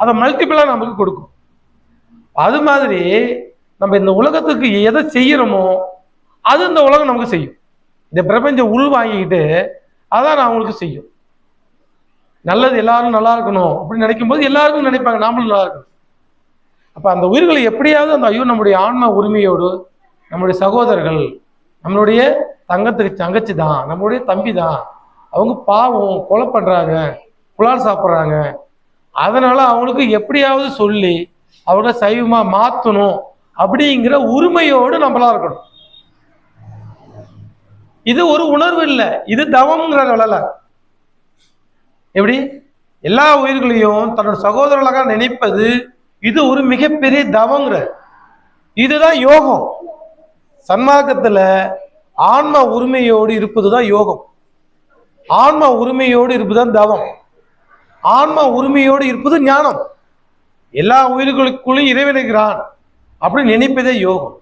அதை மல்டிபிளாக நமக்கு கொடுக்கும். அது மாதிரி நம்ம இந்த உலகத்துக்கு எதை செய்கிறோமோ அது இந்த உலகம் நமக்கு செய்யும். இந்த பிரபஞ்சம் உள் வாங்கிக்கிட்டு அதான் நான் அவங்களுக்கு செய்யும். நல்லது எல்லாரும் நல்லா இருக்கணும் அப்படின்னு நினைக்கும் போது எல்லாருக்கும் நினைப்பாங்க நாமளும் நல்லா இருக்கணும். அப்போ அந்த உயிர்களை எப்படியாவது அந்த ஐயோ நம்முடைய ஆன்ம உரிமையோடு நம்முடைய சகோதரர்கள் நம்மளுடைய தங்கத்துக்கு தங்கச்சி தான் நம்மளுடைய தம்பி தான் அவங்க பாவம் கொலை பண்ணுறாங்க புலால் சாப்பிட்றாங்க அதனால அவங்களுக்கு எப்படியாவது சொல்லி அவங்கள சைவமா மாத்தணும் அப்படிங்கிற உரிமையோடு நம்மளா இருக்கணும். இது ஒரு உணர்வு இல்லை இது தவம்ங்கிற நிலையில. எப்படி? எல்லா உயிர்களையும் தன்னோட சகோதரர்களாக நினைப்பது இது ஒரு மிகப்பெரிய தவங்கிற இதுதான் யோகம். சன்மார்க்கத்துல ஆன்ம உரிமையோடு இருப்பது தான் யோகம். ஆன்ம உரிமையோடு இருப்பது தான் தவம். ஆன்ம உரிமையோடு இருப்பது ஞானம். எல்லா உயிர்களுக்குள்ளும் இறைவனுகிறான் அப்படி நினைப்பதே யோகம்.